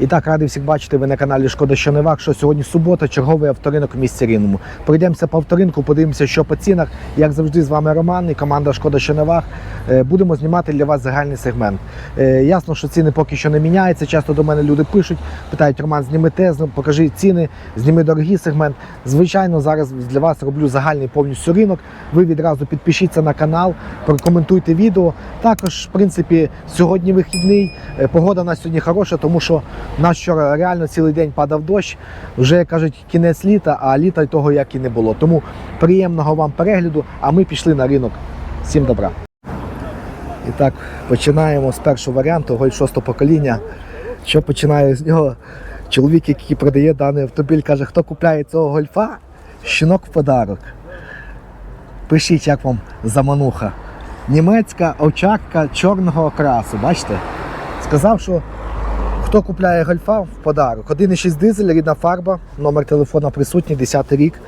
І так, радий всіх бачити. Ви на каналі Шкода що не вак. Що сьогодні субота, черговий авторинок в місті Рівному. Пройдемося по авторинку, подивимося, що по цінах. Як завжди, з вами Роман і команда Шкода що не вак. Е, Будемо знімати для вас загальний сегмент. Е, Ясно, що ціни поки що не міняються. Часто до мене люди пишуть, питають: Роман, зніми те, покажи ціни, зніми дорогий сегмент. Звичайно, зараз для вас роблю загальний повністю ринок. Ви відразу підпишіться на канал, прокоментуйте відео. Також, в принципі, сьогодні вихідний. Е, Погода у нас сьогодні хороша, тому що нас вчора реально цілий день падав дощ. Вже як кажуть, кінець літа, а літа того як і не було. Тому приємного вам перегляду, а ми пішли на ринок. Всім добра. І так, починаємо з першого варіанту, голь шостого покоління. Що починаю з нього? Чоловік, який продає даний автомобіль, каже, хто купляє цього гольфа, щінок в подарок. Пишіть, як вам замануха. Німецька овчарка чорного окрасу. Бачите? Сказав, що хто купляє гольфа в подарок. 1,6 дизель, рідна фарба, номер телефона присутній, 10 рік.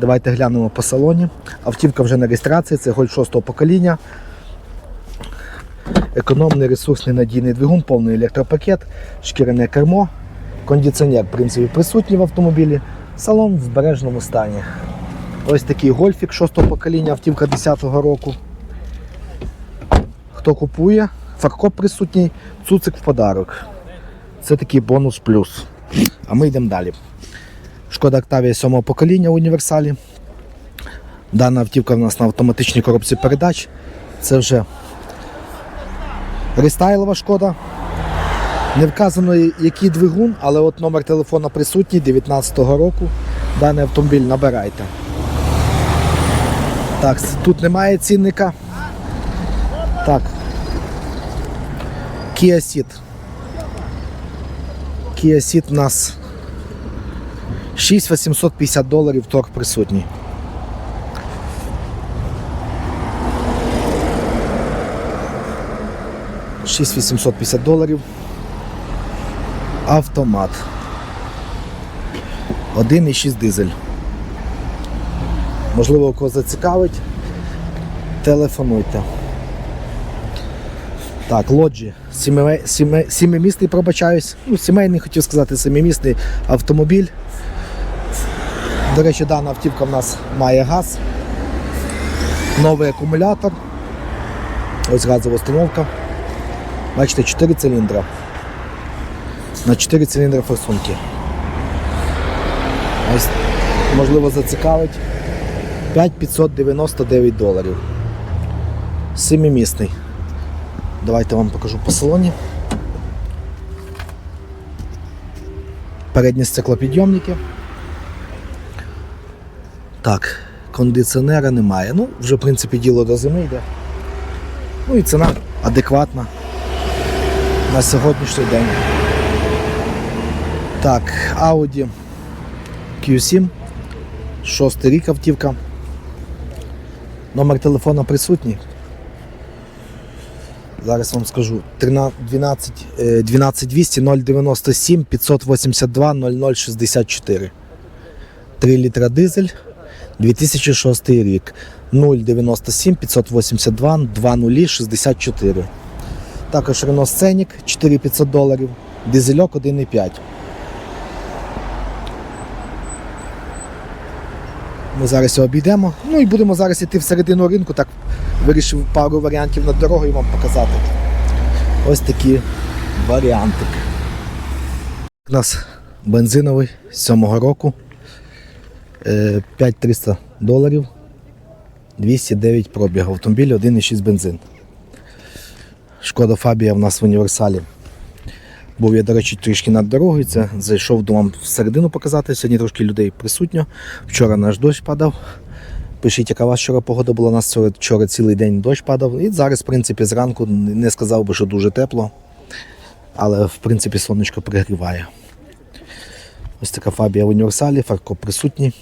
Давайте глянемо по салоні. Автівка вже на реєстрації, це голь 6 покоління. Економний ресурсний надійний двигун, повний електропакет, шкіряне кермо, кондиціонер, в принципі, присутній в автомобілі, салон в збережному стані. Ось такий гольфік 6 покоління, автівка 10-го року. Хто купує, фаркоп присутній, цуцик в подарок. Це такий бонус плюс. А ми йдемо далі. Шкода Октавія 7 покоління в універсалі. Дана автівка в нас на автоматичній коробці передач. Це вже рестайлова шкода. Не вказано, який двигун, але от номер телефона присутній 19-го року. Даний автомобіль набирайте. Так, тут немає цінника. Так. Kia Ceed. Kia Ceed у нас 6850 доларів торг присутній. Шість 850 доларів. Автомат. 1,6 дизель. Можливо, кого зацікавить. Телефонуйте. Так, лоджі. Сіме, сіме, сімимісний, пробачаюсь. Ну, сімейний хотів сказати, семимісний автомобіль. До речі, дана автівка в нас має газ. Новий акумулятор. Ось газова установка. Бачите, 4 циліндра. На 4 циліндри форсунки. Ось, можливо, зацікавить. 5599 доларів. Семимісний. Давайте вам покажу по салоні. Передні стеклопідйомники. Так, кондиціонера немає. Ну, вже в принципі діло до зими йде. Ну і ціна адекватна на сьогоднішній день. Так, Audi Q7, шостий рік автівка. Номер телефона присутній. Зараз вам скажу 13 12, 12200 097 582 0064. 3 літра дизель 2006 рік 097 582 2064. Також Renault Scenic 4500 доларів, дизельок 1,5. Ми зараз його обійдемо. Ну і будемо зараз йти всередину ринку. Так вирішив пару варіантів над дорогою вам показати. Ось такі варіанти. У нас бензиновий з 7-го року. Е, 5300 доларів. 209 пробіг. Автомобіль 1,6 бензин. Шкода Фабія в нас в універсалі. Був я, до речі, трішки над дорогою. Це зайшов до вам всередину показати. Сьогодні трошки людей присутньо. Вчора наш дощ падав. Пишіть, яка вас вчора погода була. У нас вчора цілий день дощ падав. І зараз, в принципі, зранку не сказав би, що дуже тепло. Але в принципі сонечко пригріває. Ось така фабія в універсалі, фарко присутній.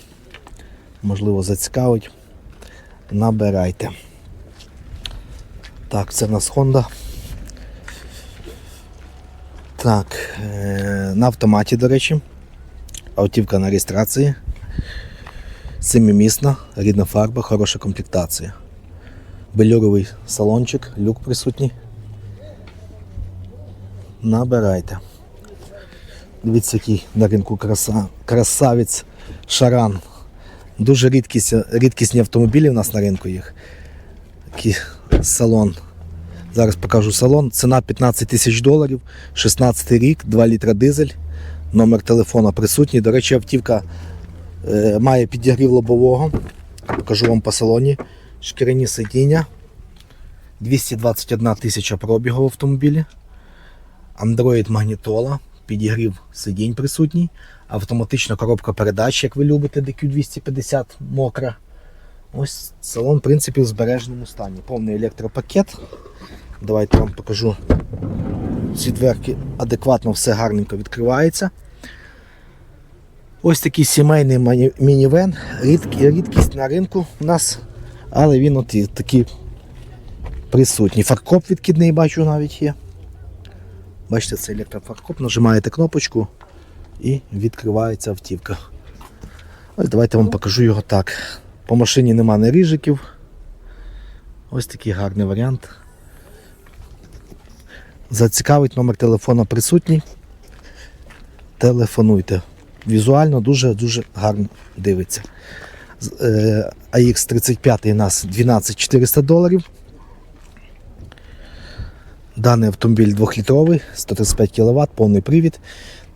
Можливо, зацікавить. Набирайте. Так, це в нас Honda. Так, е, на автоматі, до речі. Автівка на реєстрації. Семимісна, рідна фарба, хороша комплектація. Белюровий салончик, люк присутній. Набирайте. Дивіться, який на ринку краса, красавець Шаран. Дуже рідкісні автомобілі у нас на ринку їх. Такий салон. Зараз покажу салон. Ціна 15 тисяч доларів, 16 рік, 2 літра дизель. Номер телефона присутній. До речі, автівка е, має підігрів лобового. Покажу вам по салоні. Шкіряні сидіння. 221 тисяча пробігу в автомобілі. Android магнітола, підігрів сидінь присутній, автоматична коробка передач, як ви любите, DQ250 мокра. Ось салон, в принципі, в збереженому стані. Повний електропакет. Давайте вам покажу. Ці дверки адекватно все гарненько відкривається. Ось такий сімейний мінівен. Рідкі, рідкість на ринку у нас, але він от такий присутній. Фаркоп відкидний бачу навіть є. Бачите, це електрофаркоп, нажимаєте кнопочку і відкривається автівка. Ось давайте вам покажу його так. По машині нема наріжиків. Ось такий гарний варіант. Зацікавить номер телефона присутній. Телефонуйте. Візуально дуже-дуже гарно дивиться. Е, AX35 у нас 12400 доларів. Даний автомобіль 2-літровий, 135 кВт, повний привід,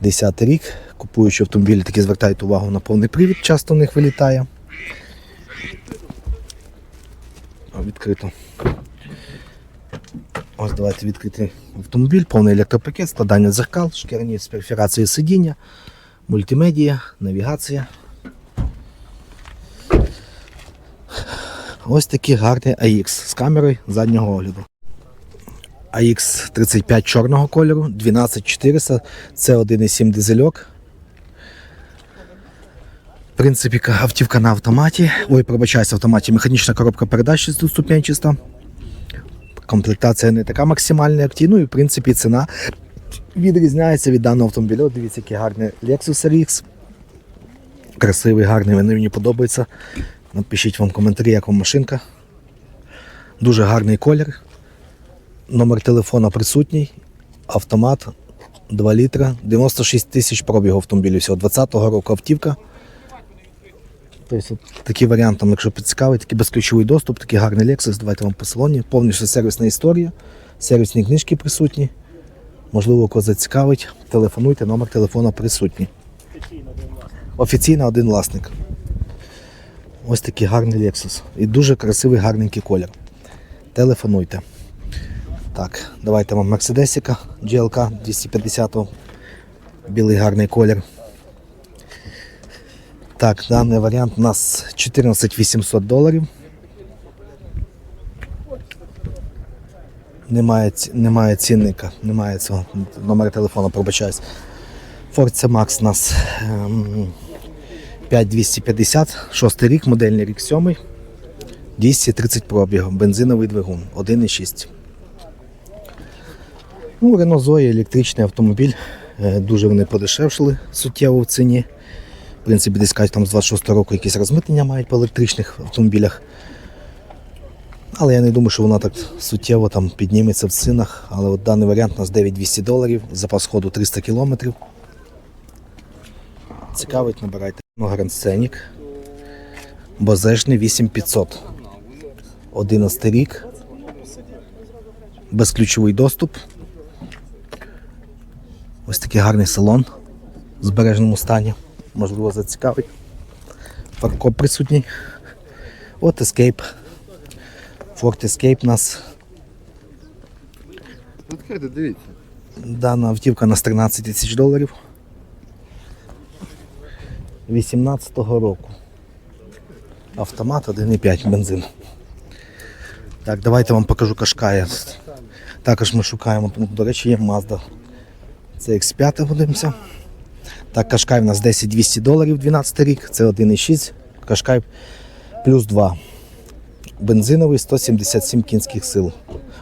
10 рік. Купуючи автомобілі, такі звертають увагу на повний привід, часто в них вилітає. Відкрито. Ось давайте відкрити автомобіль, повний електропакет, складання дзеркал, шкіряні з перфорацією сидіння, мультимедія, навігація. Ось такий гарний AX з камерою заднього огляду. AX35 чорного кольору, 12400, це 1,7 дизельок. В принципі, автівка на автоматі. Ой, пробачаюся, автоматі. Механічна коробка передач шестиступенчаста. Комплектація не така максимальна, як ті. Ну і в принципі ціна відрізняється від даного автомобіля. Дивіться, який гарний Lexus RX. Красивий, гарний, він мені подобається. Напишіть вам коментарі, як вам машинка. Дуже гарний колір. Номер телефона присутній. Автомат 2 літра, 96 тисяч пробігу автомобілів всього. 20-го року автівка. Тобто, такий варіант, там, якщо поцікавить, такий безключовий доступ, такий гарний Lexus, давайте вам по салоні. Повністю сервісна історія, сервісні книжки присутні. Можливо, кого зацікавить, телефонуйте, номер телефона присутній. Офіційно один власник. Ось такий гарний Lexus. І дуже красивий, гарненький колір. Телефонуйте. Так, давайте вам Мерседесіка GLK 250 білий гарний колір. Так, даний варіант у нас 14 800 доларів. Немає, немає цінника, немає цього номера телефону, пробачаюсь. Ford C-Max у нас ем, 5250, шостий рік, модельний рік 7, 230 пробігів, бензиновий двигун, 1,6. Ну, Renault Zoe електричний автомобіль. Е, Дуже вони подешевшили суттєво в ціні. В принципі, десь кажуть, там з 26 року якісь розмитнення мають по електричних автомобілях. Але я не думаю, що вона так суттєво там підніметься в цінах. Але от даний варіант у нас 9200 доларів, запас ходу 300 кілометрів. Цікавить, набирайте. Grand Scenic. Базешний 8500. 11 рік. Безключовий доступ. Ось такий гарний салон в збереженому стані. Можливо, зацікавить. Фаркоп присутній. От Escape. Ford Escape у нас. Відкрити, дивіться. Дана автівка на 13 тисяч доларів. 18-го року. Автомат 1,5 бензин. Так, давайте вам покажу Кашкая. Також ми шукаємо, до речі, є Mazda. Це X5 подивимося. Так, Кашкай у нас 10 200 доларів 12 рік, це 1,6. Кашкай плюс 2. Бензиновий 177 кінських сил.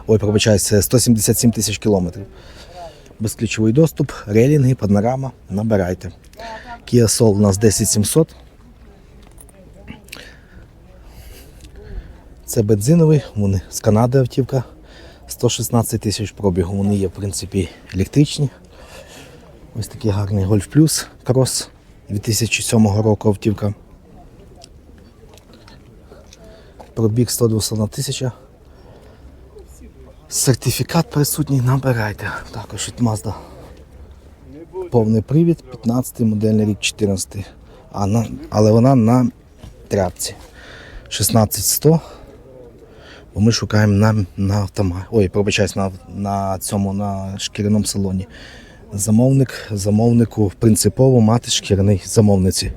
Ой, пробачаюся, 177 тисяч кілометрів. Безключовий доступ, рейлінги, панорама. Набирайте. Kia Soul у нас 10700. Це бензиновий, вони з Канади автівка. 116 тисяч пробігу. Вони є, в принципі, електричні. Ось такий гарний Golf Plus Cross 2007 року автівка. Пробіг 121 тисяча. Сертифікат присутній, набирайте. Також від Mazda. Повний привід, 15 модельний рік 14. А на, але вона на тряпці. 16100. Бо ми шукаємо на, на автоматі. Ой, пробачаюсь, на, на цьому на шкіряному салоні. Замовник, замовнику принципово мати шкіряний замовниці.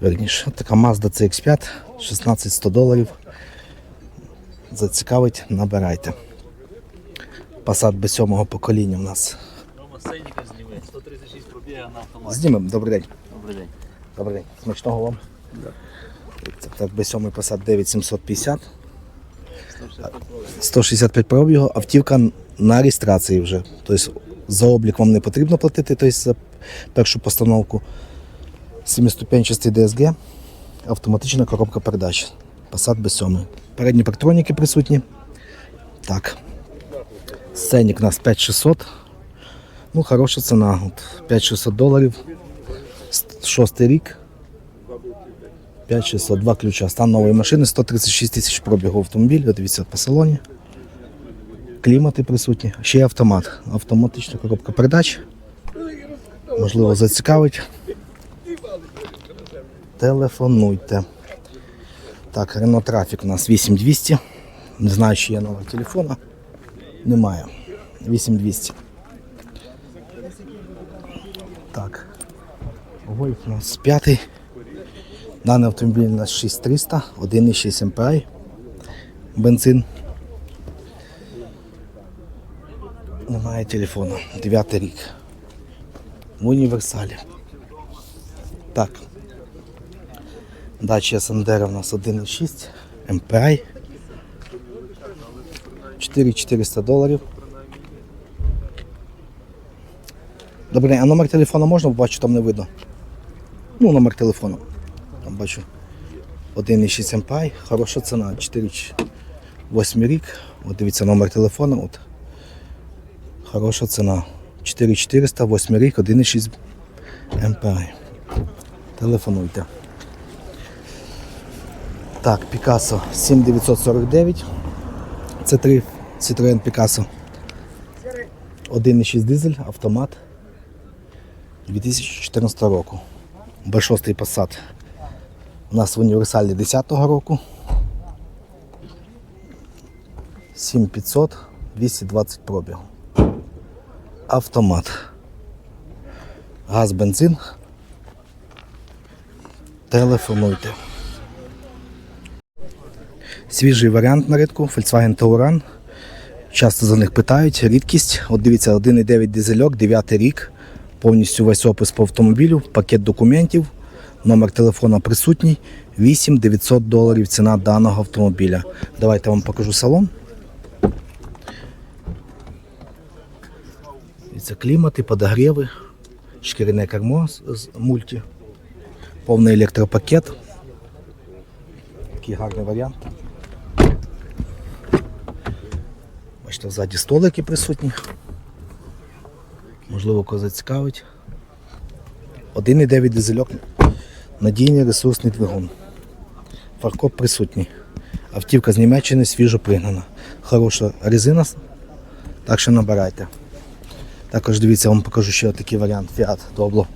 Верніше, така Mazda CX5, 16100 доларів. Зацікавить, набирайте. Passat без сьомого покоління у нас. Сейніка зніми. 136 пробіга на автоматі. Знімемо, добрий день. Добрий день. Добрий день. Смачного вам. Так без сьомий Passat 9750. 165 пробігу, автівка на реєстрації вже. Тобто за облік вам не потрібно платити, тобто за першу постановку. Сімиступенчастий DSG, автоматична коробка передач. Passat без сьомий. Передні парктроніки присутні. Так. Сценік у нас 5600. Ну, хороша ціна. От 5600 доларів. Шостий рік. 5600, два ключа. Стан нової машини, 136 тисяч пробігу автомобіля, дивіться по салоні. Клімати присутні. Ще є автомат. Автоматична коробка передач. Можливо, зацікавить. Телефонуйте. Так, Renault Traffic у нас 8200. Не знаю, чи є номер телефона. Немає. 8200. Так. Вольф у нас п'ятий. Даний автомобіль у нас 6300, 1,6 MPI, бензин. Немає телефону. 9 рік. В універсалі. Так. Дача Сандера у нас 1,6 MPI. 4400 доларів. Добре, а номер телефону можна? Бачу, там не видно. Ну, номер телефону. Там бачу 1,6 MPI, хороша ціна, 4 8 рік. От дивіться номер телефону. От. Хороша ціна. 4400, 8 рік, 1,6 MPI. Телефонуйте. Так, Picasso 7949. Це 3 Citroen Picasso. 1,6 дизель, автомат 2014 року. Б6 Passat у нас в універсалі 10-го року. 7500, 220 пробігу. Автомат. Газ, бензин. Телефонуйте. Свіжий варіант на ринку Volkswagen Tauran. Часто за них питають. Рідкість. От дивіться, 1,9 дизельок, 9 рік. Повністю весь опис по автомобілю, пакет документів, номер телефона присутній. 8 900 доларів ціна даного автомобіля. Давайте я вам покажу салон. Це клімати, подогріви, шкіряне кермо з мульті, повний електропакет. Такий гарний варіант. Бачите, ззаді столики присутні. Можливо, кого зацікавить. 1,9 дизельок. Надійний ресурсний двигун. Фаркоп присутній. Автівка з Німеччини свіжо пригнана. Хороша резина, так що набирайте. Також дивіться, я вам покажу ще такий варіант Fiat Doblo.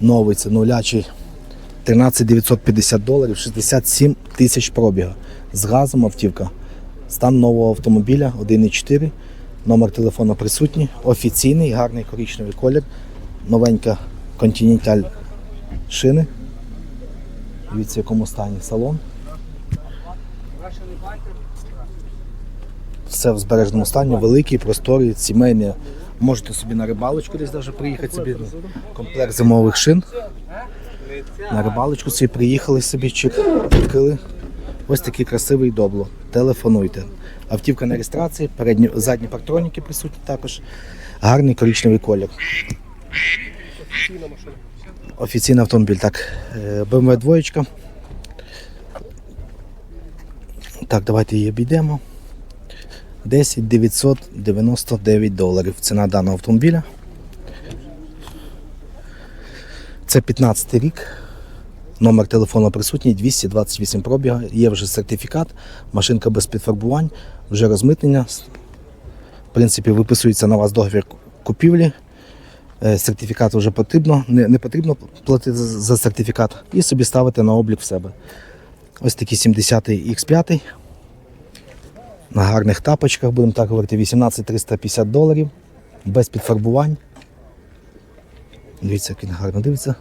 Новий, це нулячий. 13 950 доларів, 67 тисяч пробіга. З газом автівка. Стан нового автомобіля 1,4. Номер телефону присутній. Офіційний, гарний коричневий колір. Новенька Continental шини. Дивіться, в якому стані салон. Все в збережному стані, великий, просторий, сімейний. Можете собі на рибалочку десь навіть приїхати собі. Комплект зимових шин. На рибалочку собі приїхали собі, чик, відкрили. Ось такий красивий добло. Телефонуйте. Автівка на реєстрації, передні, задні парктроніки присутні також. Гарний коричневий колір. Офіційний автомобіль. Так, е, BMW двоєчка. Так, давайте її обійдемо. 10 999 доларів. Ціна даного автомобіля. Це 15 рік. Номер телефону присутній 228 пробіга. Є вже сертифікат, машинка без підфарбувань, вже розмитнення. В принципі, виписується на вас договір купівлі. Е, Сертифікат вже потрібно, не, не потрібно платити за сертифікат і собі ставити на облік в себе. Ось такий 70-й X5. На гарних тапочках, будемо так говорити, 18 350 доларів, без підфарбувань. Дивіться, як він гарно дивиться.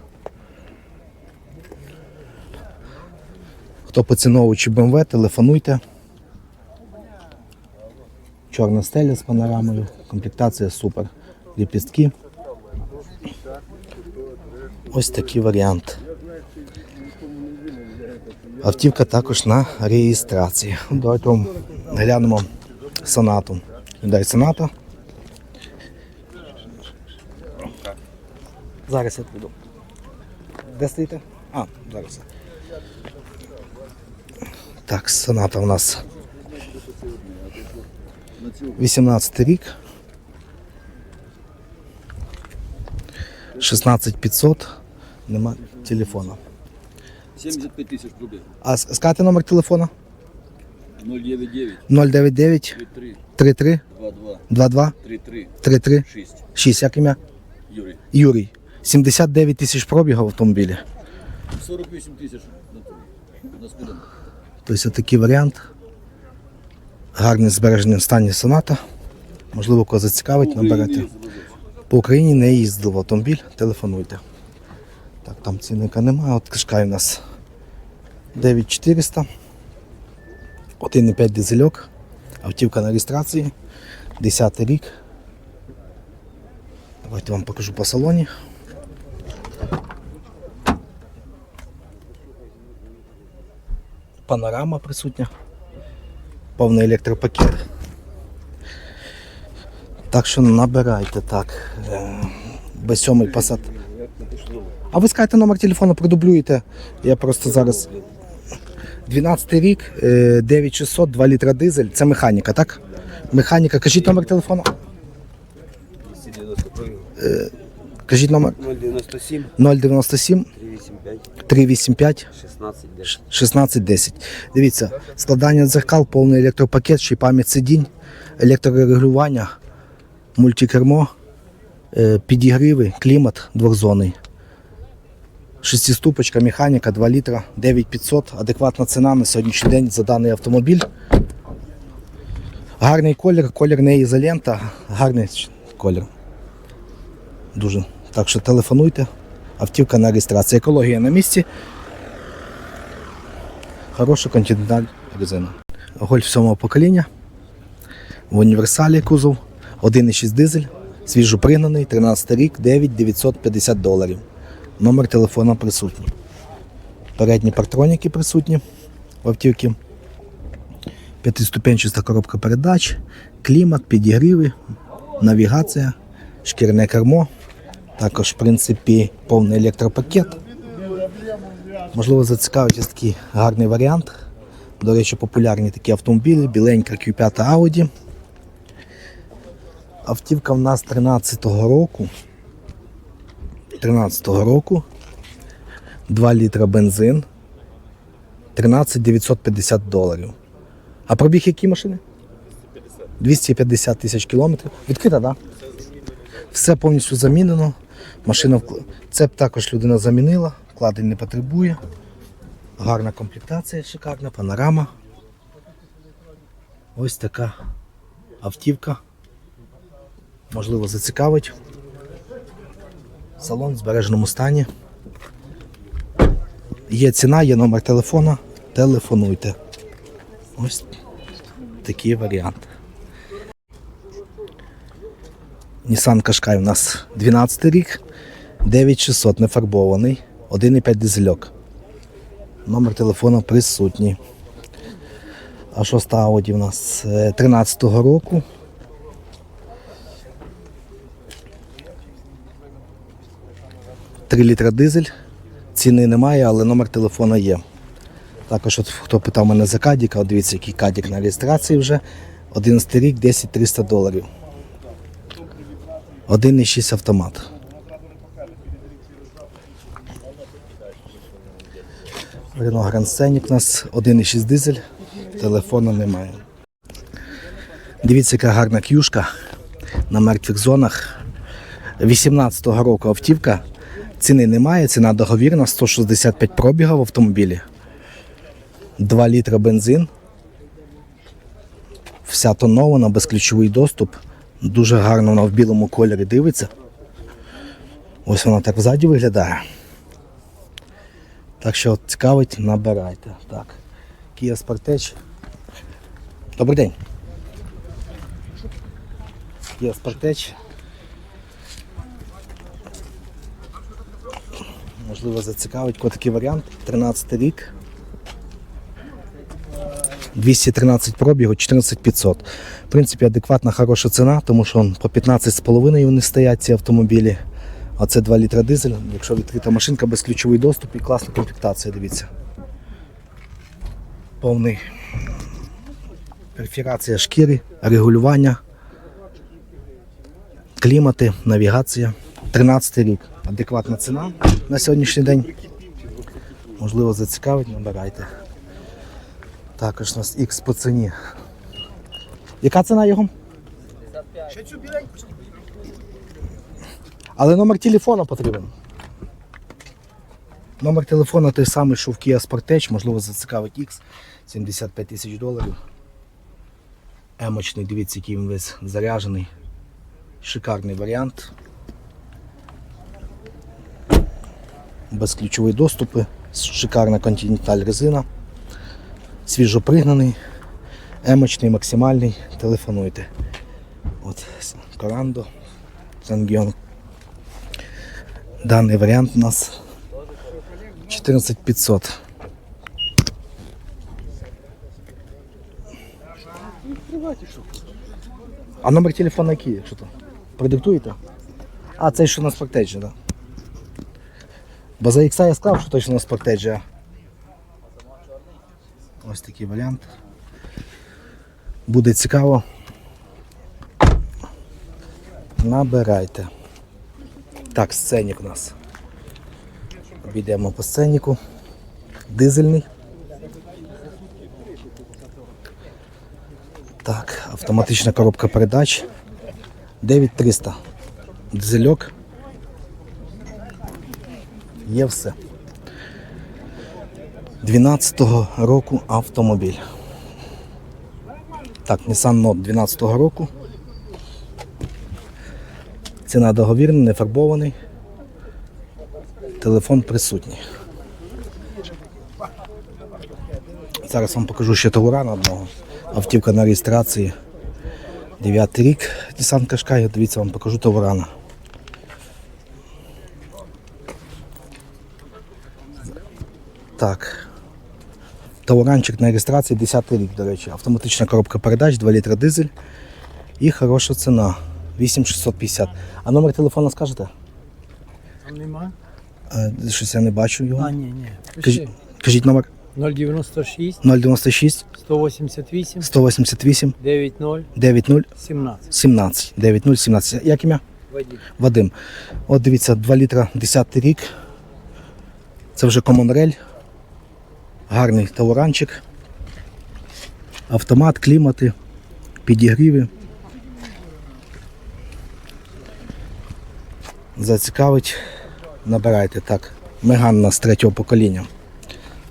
Хто поціновуючи BMW, телефонуйте. Чорна стеля з панорамою, комплектація супер. Ліпістки. Ось такий варіант. Автівка також на реєстрації. Давайте глянемо сонату. Дай соната. Зараз я піду. Де стоїте? А, зараз. Так, соната у нас 18 рік. 16500. Нема телефона. 75 тисяч пробіг. А с- скажете номер телефона? 099 099 33 33 22 22 33 33 6. 6. Як ім'я? Юрій. Юрій. 79 тисяч пробігів в автомобілі. 48 тисяч на турі. Тобто такий варіант. Гарний збережений стані соната. Можливо, кого зацікавить, наберете. По Україні не їздив автомобіль, телефонуйте. Так, там цінника немає. От кишкай у нас 9400. 1,5 дизельок. Автівка на реєстрації. 10 рік. Давайте вам покажу по салоні. Панорама присутня. Повний електропакет. Так що набирайте так. Е, Б7 Passat. А ви скажете номер телефону, продублюєте. Я просто зараз. 12 рік, е, 9600, 2 літра дизель. Це механіка, так? Механіка. Кажіть номер телефону. 290 Кажіть номер 097 097 385 385 16 10. 1610. Дивіться, складання дзеркал, повний електропакет, ще й пам'ять сидінь, електрорегулювання, мультикермо, е, підігріви, клімат двохзонний. Шестиступочка, механіка, 2 літра, 9500, адекватна ціна на сьогоднішній день за даний автомобіль. Гарний колір, колір не ізолента, гарний колір. Дуже. Так що телефонуйте. Автівка на реєстрації. Екологія на місці. Хороша континенталь резина. Гольф 7 покоління. В універсалі кузов. 1,6 дизель. Свіжопригнаний, 13 рік, 9950 доларів. Номер телефона присутній. Передні партроніки присутні в автівці. П'ятиступенчаста коробка передач, клімат, підігріви, навігація, шкірне кермо. Також, в принципі, повний електропакет. Можливо, зацікавить такий гарний варіант. До речі, популярні такі автомобілі, біленька Q5 Audi. Автівка в нас 13-го року. 13-го року. 2 літра бензин. 13 950 доларів. А пробіг які машини? 250 тисяч кілометрів. Відкрита, так? Все повністю замінено. Машина вкл- Цеп також людина замінила, вкладень не потребує. Гарна комплектація, шикарна, панорама. Ось така автівка. Можливо, зацікавить. Салон в збереженому стані. Є ціна, є номер телефона. Телефонуйте. Ось такий варіант. Nissan Qashqai у нас 12 рік, 9600 нефарбований, 1,5 дизельок. Номер телефону присутній. А шоста Audi у нас е, 13-го року. Три літра дизель. Ціни немає, але номер телефона є. Також, от, хто питав мене за кадіка, дивіться, який кадік на реєстрації вже. 11 рік, 10 300 доларів. 1,6 автомат. Рено Гранд Сценік у нас 1,6 дизель, телефону немає. Дивіться, яка гарна к'юшка на мертвих зонах. 18-го року автівка. Ціни немає, ціна договірна, 165 пробігів в автомобілі. 2 літра бензин. Вся тонована, безключовий доступ. Дуже гарно вона в білому кольорі дивиться. Ось вона так ззаді виглядає. Так що цікавить, набирайте. Так. Kia Sportage. Добрий день. Kia Sportage. Можливо, зацікавить такий варіант. 13 рік. 213 пробігу, 14500. В принципі, адекватна хороша ціна, тому що он по 15,5 вони стоять ці автомобілі. А це 2 літра дизель. Якщо відкрита машинка, безключовий доступ і класна комплектація, дивіться. Повний перфірація шкіри, регулювання, клімати, навігація. 13 рік. Адекватна ціна на сьогоднішній день. Можливо, зацікавить, набирайте. Також у нас X по ціні. Яка ціна його? Але номер телефона потрібен. Номер телефона той самий, що в Kia Sportage, можливо, зацікавить X. 75 тисяч доларів. Емочний, дивіться, який він весь заряджений. Шикарний варіант. Безключові доступи, шикарна Continental резина. Свіжопригнаний, емочний, максимальний. Телефонуйте. От Корандо, Сангіон. Даний варіант у нас 14500. А номер телефона який, якщо то? Продиктуєте? А, цей що на спортеджі, так? Да? Бо за ікса я сказав, що точно на спортеджі. а Ось такий варіант. Буде цікаво. Набирайте. Так, сценік у нас. Обійдемо по сценіку. Дизельний. Так, автоматична коробка передач. 9300. Дизельок. Є все. 12-го року автомобіль. Так, Nissan Note 12-го року. Ціна договірна, не фарбований. Телефон присутній. Зараз вам покажу ще Таурана одного. Автівка на реєстрації. 9 рік Nissan Qashqai. Дивіться, вам покажу Таурана. Так. Тауранчик на реєстрації 10 рік, до речі. Автоматична коробка передач, 2 літра дизель. І хороша ціна. 8650. А номер телефона скажете? Там нема? Щось я не бачу його. А, ні, ні. Кажіть, кажіть номер 096 096 188 188 90 90 17. 17. 90 17. Як ім'я? Вадим. Вадим. От дивіться, 2 літра 10 рік. Це вже комонрель. Гарний тауранчик. Автомат, клімати, підігріви. Зацікавить, набирайте так. Меган у нас з третього покоління.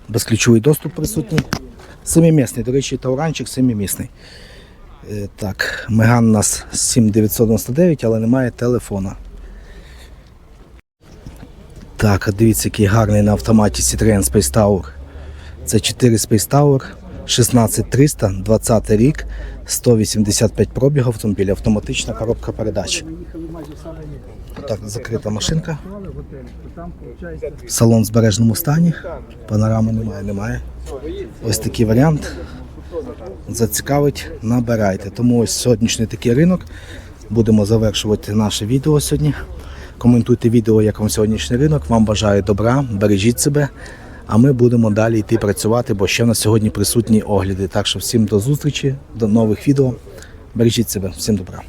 Безключовий доступ присутній. Семимісний, до речі, тауранчик семимісний. Е, Так, Меган у нас 7999, але немає телефона. Так, дивіться, який гарний на автоматі Citroen Space Tower. Це 4 Space Tower, 16300, 20 рік, 185 пробіг автомобіля, автоматична коробка передач. Так, закрита машинка. Салон в збережному стані. Панорами немає, немає. Ось такий варіант. Зацікавить, набирайте. Тому ось сьогоднішній такий ринок. Будемо завершувати наше відео сьогодні. Коментуйте відео, як вам сьогоднішній ринок. Вам бажаю добра, бережіть себе. А ми будемо далі йти працювати, бо ще на сьогодні присутні огляди. Так що всім до зустрічі, до нових відео. Бережіть себе, всім добра.